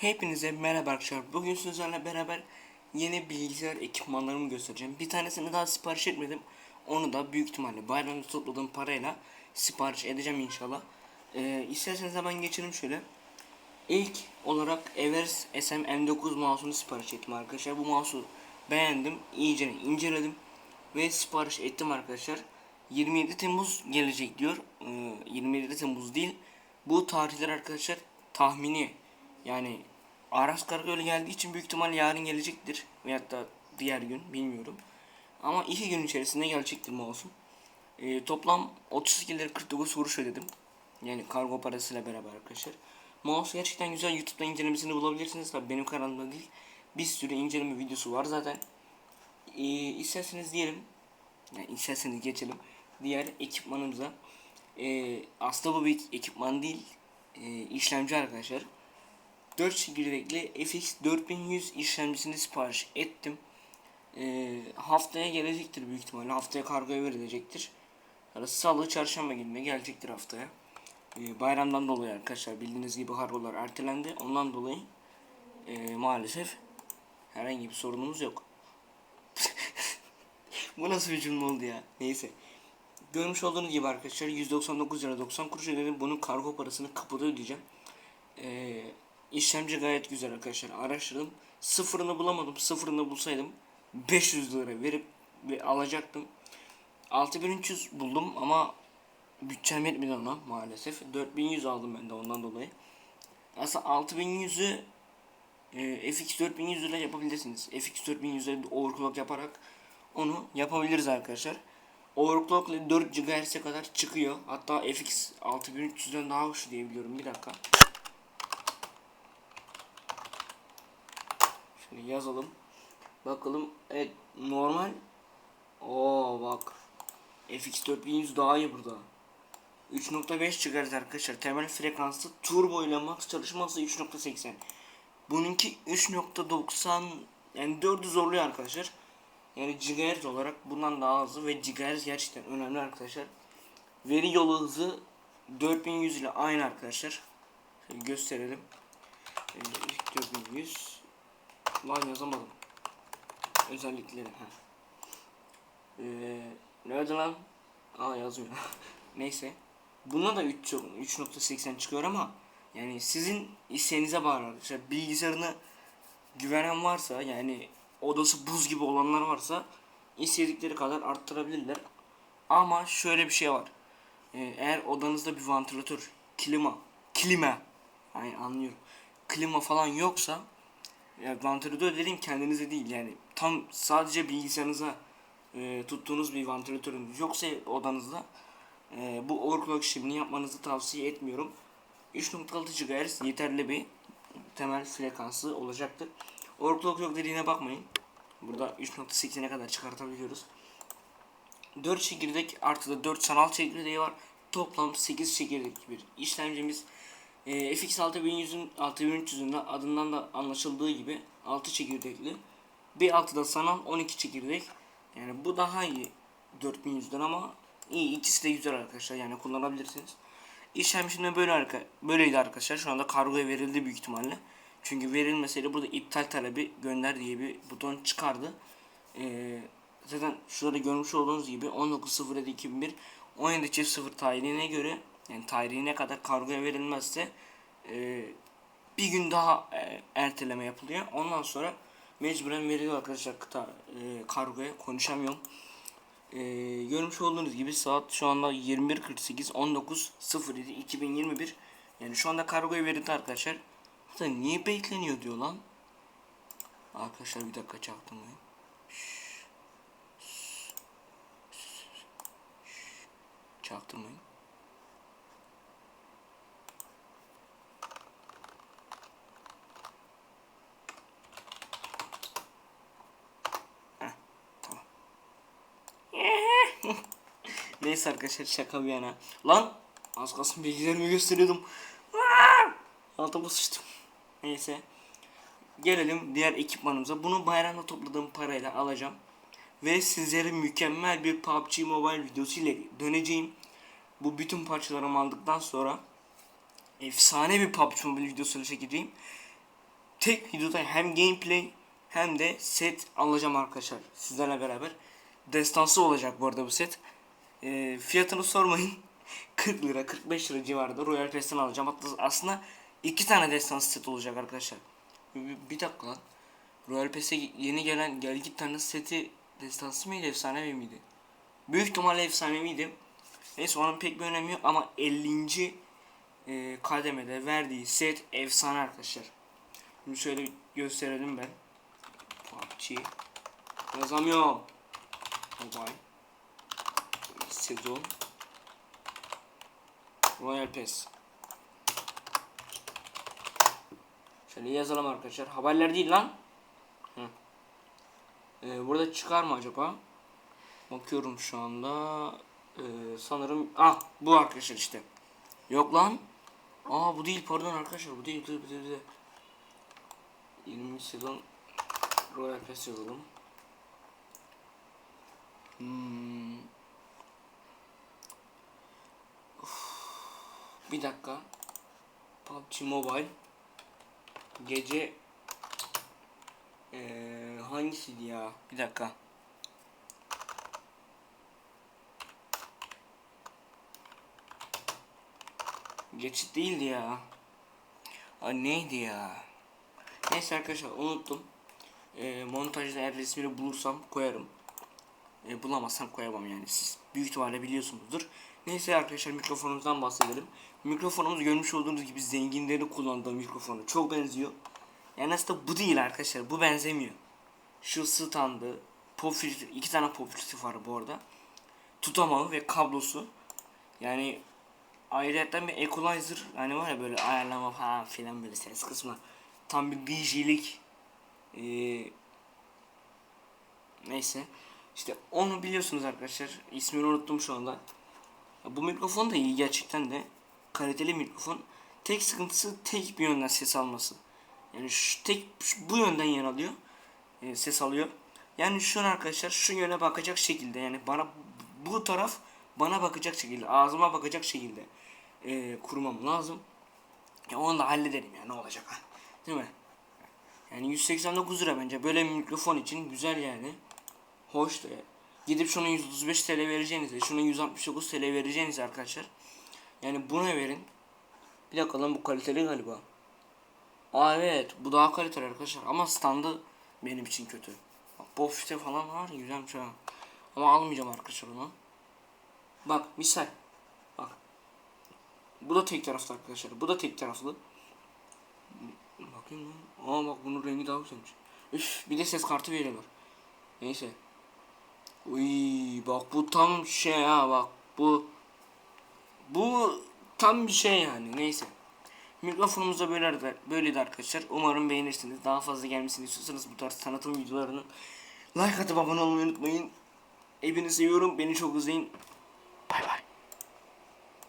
Hepinize merhaba arkadaşlar. Bugün sizlerle beraber yeni bilgisayar ekipmanlarımı göstereceğim. Bir tanesini daha sipariş etmedim. Onu da büyük ihtimalle bayramda topladığım parayla sipariş edeceğim inşallah. Ee, isterseniz hemen geçelim şöyle. İlk olarak Evers SM M9 mouse'unu sipariş ettim arkadaşlar. Bu mouse'u beğendim. iyice inceledim. Ve sipariş ettim arkadaşlar. 27 Temmuz gelecek diyor. Ee, 27 Temmuz değil. Bu tarihler arkadaşlar tahmini. Yani Aras Karagöl geldiği için büyük ihtimal yarın gelecektir. Veyahut da diğer gün bilmiyorum. Ama iki gün içerisinde gelecektir mouse'um. Ee, toplam 32 lira 49 kuruş ödedim. Yani kargo parasıyla beraber arkadaşlar. Mouse gerçekten güzel. YouTube'da incelemesini bulabilirsiniz. Tabii benim kanalımda değil. Bir sürü inceleme videosu var zaten. Ee, isterseniz diyelim. Yani isterseniz geçelim. Diğer ekipmanımıza. Ee, aslında bu bir ekipman değil. Ee, işlemci arkadaşlar. 4 çekirdekli FX 4100 işlemcisini sipariş ettim. Ee, haftaya gelecektir büyük ihtimalle. Haftaya kargoya verilecektir. Yani Salı, çarşamba gününe gelecektir haftaya. Ee, bayramdan dolayı arkadaşlar bildiğiniz gibi kargolar ertelendi. Ondan dolayı e, maalesef herhangi bir sorunumuz yok. Bu nasıl bir cümle oldu ya? Neyse. Görmüş olduğunuz gibi arkadaşlar 199 lira 90 kuruş ödedim. Bunun kargo parasını kapıda ödeyeceğim. Ee, işlemci gayet güzel arkadaşlar. Araştırdım. Sıfırını bulamadım. Sıfırını bulsaydım 500 lira verip ve alacaktım. 6300 buldum ama bütçem yetmedi ona maalesef. 4100 aldım ben de ondan dolayı. Aslında 6100'ü e, FX 4100 ile yapabilirsiniz. FX 4100'e bir overclock yaparak onu yapabiliriz arkadaşlar. Overclock ile 4 GHz'e kadar çıkıyor. Hatta FX 6300'den daha hoş diyebiliyorum. Bir dakika. Şöyle yazalım. Bakalım. Evet normal. Oo bak. FX 4100 daha iyi burada. 3.5 GHz arkadaşlar. Temel frekansı turbo ile max çalışması 3.80. Bununki 3.90 yani 4'ü zorluyor arkadaşlar. Yani GHz olarak bundan daha hızlı ve GHz gerçekten önemli arkadaşlar. Veri yolu hızı 4100 ile aynı arkadaşlar. Şöyle gösterelim. Ee, 4100 Lan yazamadım. Özellikleri. Ha. Ee, nerede lan? Aa yazmıyor. Neyse. Buna da 3 3.80 çıkıyor ama yani sizin isteğinize bağlı arkadaşlar. Bilgisayarını güvenen varsa yani odası buz gibi olanlar varsa istedikleri kadar arttırabilirler. Ama şöyle bir şey var. Ee, eğer odanızda bir vantilatör, klima, klima yani anlıyorum. Klima falan yoksa ya vantilatör dediğim kendinize değil yani tam sadece bilgisayarınıza e, tuttuğunuz bir vantilatörünüz yoksa odanızda e, bu overclock işlemini yapmanızı tavsiye etmiyorum. 3.6 GHz yeterli bir temel frekansı olacaktır. Overclock yok dediğine bakmayın. Burada 3.8'e kadar çıkartabiliyoruz. 4 çekirdek artı da 4 sanal çekirdeği var. Toplam 8 çekirdek bir işlemcimiz. E, FX 6100'ün 6300'ün adından da anlaşıldığı gibi 6 çekirdekli. Bir altı da sanal 12 çekirdek. Yani bu daha iyi 4100'den ama iyi ikisi de güzel arkadaşlar yani kullanabilirsiniz. İşlemcimde böyle arka, böyleydi arkadaşlar. Şu anda kargoya verildi büyük ihtimalle. Çünkü verilmeseydi burada iptal talebi gönder diye bir buton çıkardı. Ee, zaten şurada görmüş olduğunuz gibi 19.07.2001 17 çift 0 tarihine göre yani tarihine kadar kargoya verilmezse e, bir gün daha e, erteleme yapılıyor. Ondan sonra mecburen veriliyor arkadaşlar kıta e, kargoya konuşamıyorum. E, görmüş olduğunuz gibi saat şu anda 21.48 19.07 2021 yani şu anda kargoya verildi arkadaşlar. Burada niye bekleniyor diyor lan. Arkadaşlar bir dakika çaktırmayın. Çaktırmayın. Heh, tamam. Neyse arkadaşlar şaka bir yana. Lan az kalsın bilgilerimi gösteriyordum. Altıma sıçtım. Neyse. Gelelim diğer ekipmanımıza. Bunu bayramda topladığım parayla alacağım. Ve sizlere mükemmel bir PUBG Mobile videosu ile döneceğim. Bu bütün parçalarımı aldıktan sonra efsane bir PUBG Mobile videosunu çekeceğim. tek videoda hem gameplay hem de set alacağım arkadaşlar sizlerle beraber. Destansı olacak bu arada bu set. Ee, fiyatını sormayın. 40 lira 45 lira civarında Royal Pass'ten alacağım. Hatta aslında iki tane destansı set olacak arkadaşlar. Bir, bir dakika lan. Royal Pass'e yeni gelen gel git tane seti destansı mıydı efsanevi miydi? Büyük ihtimalle efsaneviydi. Neyse onun pek bir önemi yok ama 50. E, kademede verdiği set efsane arkadaşlar. Şimdi şöyle gösterelim ben. PUBG yazamıyorum. Mobile sezon Royal Pass. Şöyle yazalım arkadaşlar. Haberler değil lan. Hı. Ee, burada çıkar mı acaba? Bakıyorum şu anda. Ee, sanırım ah bu arkadaşlar işte. Yok lan. Aa bu değil pardon arkadaşlar bu değil. Bu değil, bu değil, bu değil. 20 sezon Royal Pass yazalım. Hmm. Bir dakika. PUBG Mobile gece ee, hangisiydi ya? Bir dakika. Geçit değildi ya. Aa, neydi ya? Neyse arkadaşlar unuttum. Ee, montajda eğer resmini bulursam koyarım. Ee, bulamazsam koyamam yani. Siz büyük ihtimalle biliyorsunuzdur. Neyse arkadaşlar mikrofonumuzdan bahsedelim. Mikrofonumuz görmüş olduğunuz gibi zenginlerin kullandığı mikrofonu çok benziyor. Yani aslında bu değil arkadaşlar. Bu benzemiyor. Şu standı, pop filtre, iki tane pop filtre var bu arada. Tutamağı ve kablosu. Yani ayrıca bir equalizer hani var ya böyle ayarlama falan filan böyle ses kısmı. Tam bir DJ'lik ee, neyse. İşte onu biliyorsunuz arkadaşlar. İsmini unuttum şu anda. Bu mikrofon da iyi gerçekten de. Kaliteli mikrofon. Tek sıkıntısı tek bir yönden ses alması. Yani şu tek şu- bu yönden yer alıyor. e, ses alıyor. Yani şu an arkadaşlar şu yöne bakacak şekilde yani bana bu taraf bana bakacak şekilde ağzıma bakacak şekilde e, kurmam lazım. Ya onu da hallederim ya ne olacak. Değil mi? Yani 189 lira bence böyle bir mikrofon için güzel yani. Hoş da gidip şuna 135 TL vereceğinize şuna 169 TL vereceğinize arkadaşlar. Yani buna verin. Bir dakika lan bu kaliteli galiba. Aa evet bu daha kaliteli arkadaşlar ama standı benim için kötü. Bak falan var güzelmiş ha. Ama almayacağım arkadaşlar onu. Bak misal. Bak. Bu da tek taraflı arkadaşlar. Bu da tek taraflı. Bakayım lan. Aa bak bunun rengi daha güzelmiş. Üf bir de ses kartı veriyorlar. Neyse. Uy bak bu tam şey ha bak bu bu tam bir şey yani neyse. Mikrofonumuz da böyle böyleydi arkadaşlar. Umarım beğenirsiniz. Daha fazla gelmesini istiyorsanız bu tarz tanıtım videolarını like atıp abone olmayı unutmayın. Hepinizi seviyorum. Beni çok izleyin.